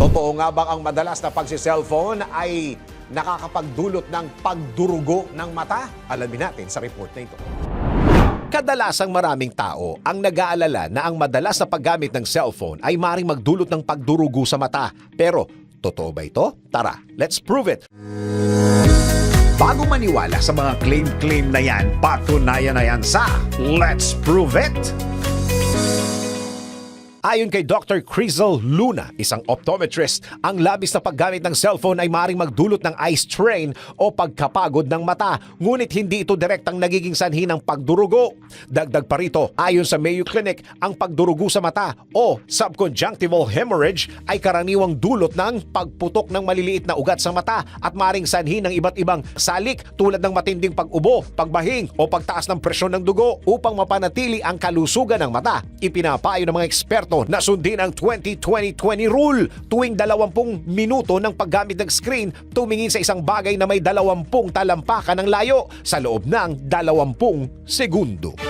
Totoo nga bang ang madalas na pagsi-cellphone ay nakakapagdulot ng pagdurugo ng mata? Alamin natin sa report na ito. Kadalasang maraming tao ang nag-aalala na ang madalas na paggamit ng cellphone ay maring magdulot ng pagdurugo sa mata. Pero, totoo ba ito? Tara, let's prove it! Bago maniwala sa mga claim-claim na yan, patunayan na yan sa Let's Prove It! Ayon kay Dr. Crizel Luna, isang optometrist, ang labis na paggamit ng cellphone ay maring magdulot ng eye strain o pagkapagod ng mata, ngunit hindi ito direktang nagiging sanhi ng pagdurugo. Dagdag pa rito, ayon sa Mayo Clinic, ang pagdurugo sa mata o subconjunctival hemorrhage ay karaniwang dulot ng pagputok ng maliliit na ugat sa mata at maring sanhi ng iba't ibang salik tulad ng matinding pag-ubo, pagbahing o pagtaas ng presyon ng dugo upang mapanatili ang kalusugan ng mata. Ipinapayo ng mga eksperto na sundin ang 20-20-20 rule. Tuwing 20 minuto ng paggamit ng screen, tumingin sa isang bagay na may 20 talampakan ng layo sa loob ng 20 segundo.